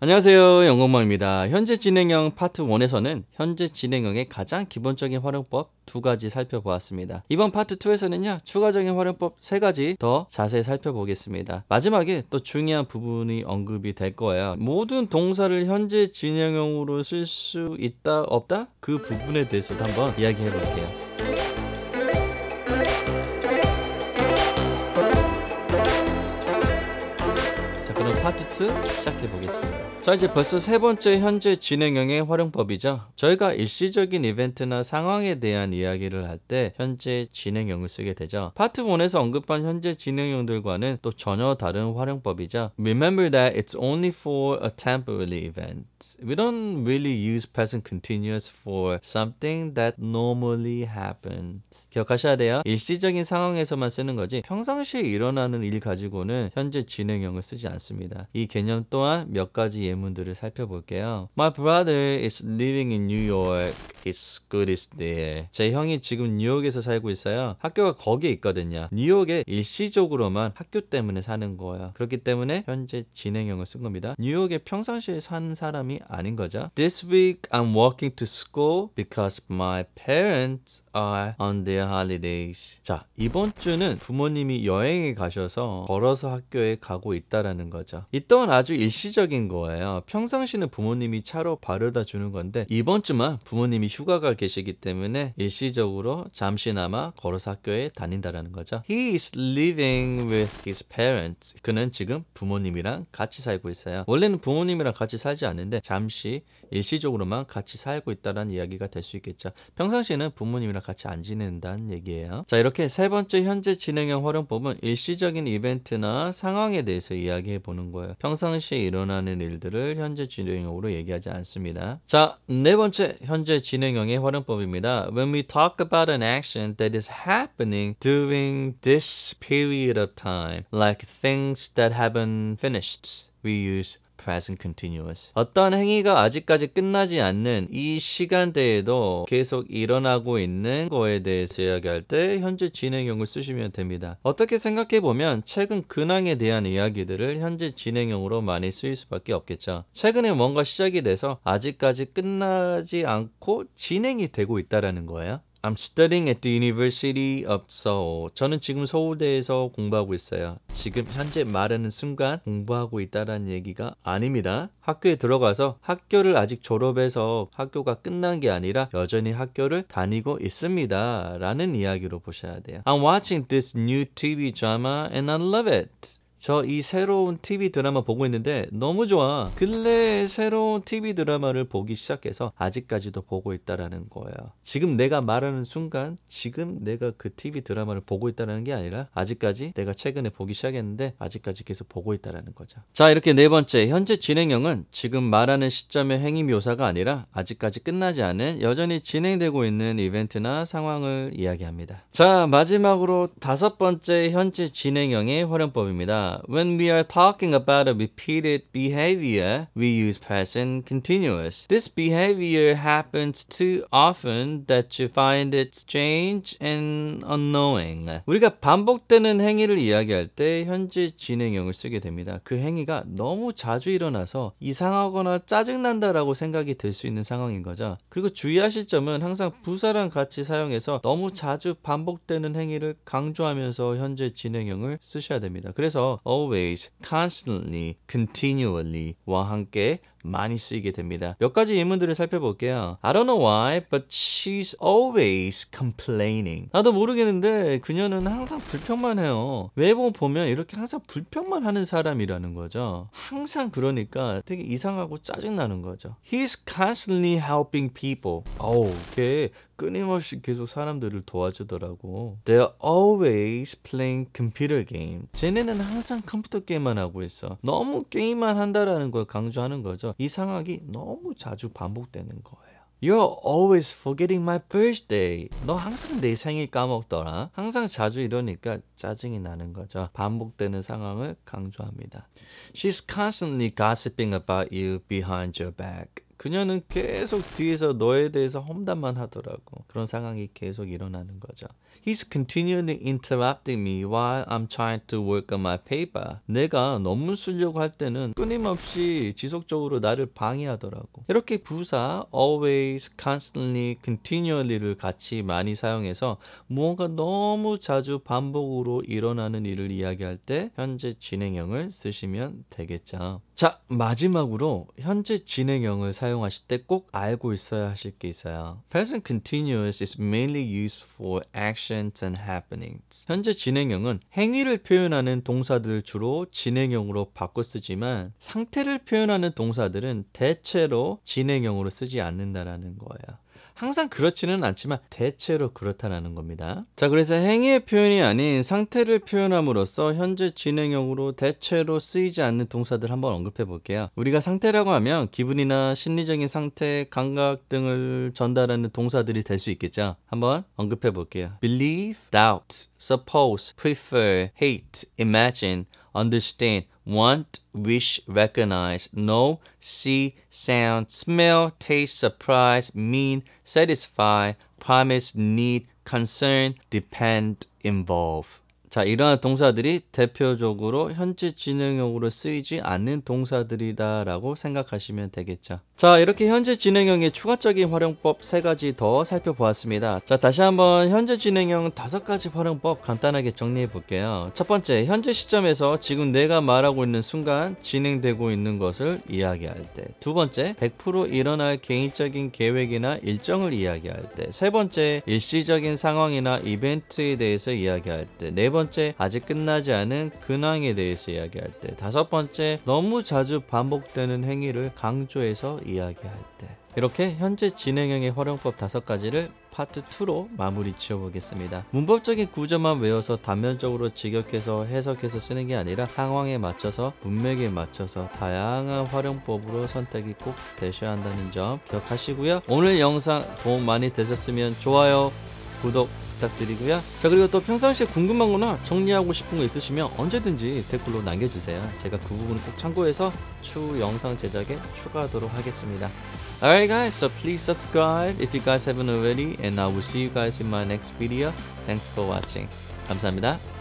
안녕하세요. 영광망입니다. 현재 진행형 파트 1에서는 현재 진행형의 가장 기본적인 활용법 두 가지 살펴보았습니다. 이번 파트 2에서는요 추가적인 활용법 세 가지 더 자세히 살펴보겠습니다. 마지막에 또 중요한 부분이 언급이 될 거예요. 모든 동사를 현재 진행형으로 쓸 수 있다 없다? 그 부분에 대해서도 한번 이야기해 볼게요 자 그럼 파트 2 시작해 보겠습니다. 자 이제 벌써 세 번째 현재 진행형의 활용법이죠. 저희가 일시적인 이벤트나 상황에 대한 이야기를 할 때 현재 진행형을 쓰게 되죠. 파트 1에서 언급한 현재 진행형들과는 또 전혀 다른 활용법이죠. Remember that it's only for a temporary event. We don't really use present continuous for something that normally happens. 기억하셔야 돼요. 일시적인 상황에서만 쓰는 거지. 평상시에 일어나는 일 가지고는 현재 진행형을 쓰지 않습니다 이 개념 또한 몇 가지 예문들을 살펴볼게요. My brother is living in New York. His school is there. 제 형이 지금 뉴욕에서 살고 있어요. 학교가 거기에 있거든요. 뉴욕에 일시적으로만 학교 때문에 사는 거예요. 그렇기 때문에 현재 진행형을 쓴 겁니다. 뉴욕에 평상시에 사는 사람이 아닌 거죠. This week I'm walking to school because my parents are on their holidays. 자, 이번 주는 부모님이 여행에 가셔서 걸어서 학교에 가고 있다라는 거죠. 이 또한 아주 일시적인 거예요. 평상시는 부모님이 차로 바르다 주는 건데 이번 주만 부모님이 휴가가 계시기 때문에 일시적으로 잠시나마 걸어서 학교에 다닌다라는 거죠. He is living with his parents. 그는 지금 부모님이랑 같이 살고 있어요. 원래는 부모님이랑 같이 살지 않는데 잠시 일시적으로만 같이 살고 있다는 이야기가 될 수 있겠죠. 평상시에는 부모님이랑 같이 안 지낸다는 얘기예요. 자 이렇게 세 번째 현재 진행형 활용법은 일시적인 이벤트나 상황에 대해서 이야기해 보는 거예요. 평상시에 일어나는 일들을 현재 진행형으로 얘기하지 않습니다. 자, 네 번째 현재 진행형의 활용법입니다. When we talk about an action that is happening during this period of time, like things that haven't finished, we use present continuous. 어떤 행위가 아직까지 끝나지 않는 이 시간대에도 계속 일어나고 있는 거에 대해서 이야기할 때 현재 진행형을 쓰시면 됩니다. 어떻게 생각해 보면 최근 근황에 대한 이야기들을 현재 진행형으로 많이 쓰일 수밖에 없겠죠. 최근에 뭔가 시작이 돼서 아직까지 끝나지 않고 진행이 되고 있다라는 거예요. I'm studying at the University of Seoul. 저는 지금 서울대에서 공부하고 있어요. 지금 현재 말하는 순간 공부하고 있다라는 얘기가 아닙니다. 학교에 들어가서 학교를 아직 졸업해서 학교가 끝난 게 아니라 여전히 학교를 다니고 있습니다. 라는 이야기로 보셔야 돼요. I'm watching this new TV drama and I love it. 저 이 새로운 TV 드라마 보고 있는데 너무 좋아. 근래 새로운 TV 드라마를 보기 시작해서 아직까지도 보고 있다라는 거예요. 지금 내가 말하는 순간 지금 내가 그 TV 드라마를 보고 있다라는 게 아니라 아직까지 내가 최근에 보기 시작했는데 아직까지 계속 보고 있다라는 거죠. 자, 이렇게 네 번째 현재 진행형은 지금 말하는 시점의 행위 묘사가 아니라 아직까지 끝나지 않은 여전히 진행되고 있는 이벤트나 상황을 이야기합니다. 자, 마지막으로 다섯 번째 현재 진행형의 활용법입니다. When we are talking about a repeated behavior, we use present continuous. This behavior happens too often that you find it strange and unknowing. 우리가 반복되는 행위를 이야기할 때 현재 진행형을 쓰게 됩니다. 그 행위가 너무 자주 일어나서 이상하거나 짜증난다라고 생각이 들 수 있는 상황인 거죠. 그리고 주의하실 점은 항상 부사랑 같이 사용해서 너무 자주 반복되는 행위를 강조하면서 현재 진행형을 쓰셔야 됩니다. 그래서 always, constantly, continually와 함께 많이 쓰이게 됩니다. 몇 가지 예문들을 살펴볼게요. I don't know why, but she's always complaining. 나도 모르겠는데 그녀는 항상 불평만 해요. 외모 보면 이렇게 항상 불평만 하는 사람이라는 거죠. 항상 그러니까 되게 이상하고 짜증나는 거죠. He's constantly helping people. 어우, 걔 끊임없이 계속 사람들을 도와주더라고. They're always playing computer game. 쟤네는 항상 컴퓨터 게임만 하고 있어. 너무 게임만 한다라는 걸 강조하는 거죠. 이 상황이 너무 자주 반복되는 거예요. You're always forgetting my birthday. 너 항상 내 생일 까먹더라. 항상 자주 이러니까 짜증이 나는 거죠. 반복되는 상황을 강조합니다. She's constantly gossiping about you behind your back. 그녀는 계속 뒤에서 너에 대해서 험담만 하더라고. 그런 상황이 계속 일어나는 거죠. He's continually interrupting me while I'm trying to work on my paper. 내가 논문 쓰려고 할 때는 끊임없이 지속적으로 나를 방해하더라고. 이렇게 부사 always, constantly, continually를 같이 많이 사용해서 무언가 너무 자주 반복으로 일어나는 일을 이야기할 때 현재 진행형을 쓰시면 되겠죠. 자, 마지막으로 현재 진행형을 사용하실 때 꼭 알고 있어야 하실 게 있어요. Present continuous is mainly used for actions and happenings. 현재 진행형은 행위를 표현하는 동사들을 주로 진행형으로 바꿔 쓰지만 상태를 표현하는 동사들은 대체로 진행형으로 쓰지 않는다라는 거예요. 항상 그렇지는 않지만 대체로 그렇다라는 겁니다. 자, 그래서 행위의 표현이 아닌 상태를 표현함으로써 현재 진행형으로 대체로 쓰이지 않는 동사들 한번 언급해 볼게요. 우리가 상태라고 하면 기분이나 심리적인 상태, 감각 등을 전달하는 동사들이 될 수 있겠죠. 한번 언급해 볼게요. believe, doubt, suppose, prefer, hate, imagine, understand, want, wish, recognize, know, see, sound, smell, taste, surprise, mean, satisfy, promise, need, concern, depend, involve. 자, 이러한 동사들이 대표적으로 현재 진행형으로 쓰이지 않는 동사들이다라고 생각하시면 되겠죠. 자, 이렇게 현재 진행형의 추가적인 활용법 세 가지 더 살펴보았습니다. 자, 다시 한번 현재 진행형 다섯 가지 활용법 간단하게 정리해 볼게요. 첫 번째, 현재 시점에서 지금 내가 말하고 있는 순간 진행되고 있는 것을 이야기할 때. 두 번째, 100% 일어날 개인적인 계획이나 일정을 이야기할 때. 세 번째, 일시적인 상황이나 이벤트에 대해서 이야기할 때. 네 번째, 아직 끝나지 않은 근황에 대해서 이야기할 때. 다섯 번째, 너무 자주 반복되는 행위를 강조해서 이야기할 때. 이렇게 현재 진행형의 활용법 다섯 가지를 파트 2로 마무리 지어보겠습니다. 문법적인 구조만 외워서 단면적으로 직역해서 해석해서 쓰는 게 아니라 상황에 맞춰서 문맥에 맞춰서 다양한 활용법으로 선택이 꼭 되셔야 한다는 점 기억하시고요. 오늘 영상 도움 많이 되셨으면 좋아요, 구독 부탁드리고요. 자 그리고 또 평상시에 궁금한 거나 정리하고 싶은 거 있으시면 언제든지 댓글로 남겨주세요. 제가 그 부분 꼭 참고해서 추후 영상 제작에 추가하도록 하겠습니다. Alright guys, so please subscribe if you guys haven't already and I will see you guys in my next video. Thanks for watching. 감사합니다.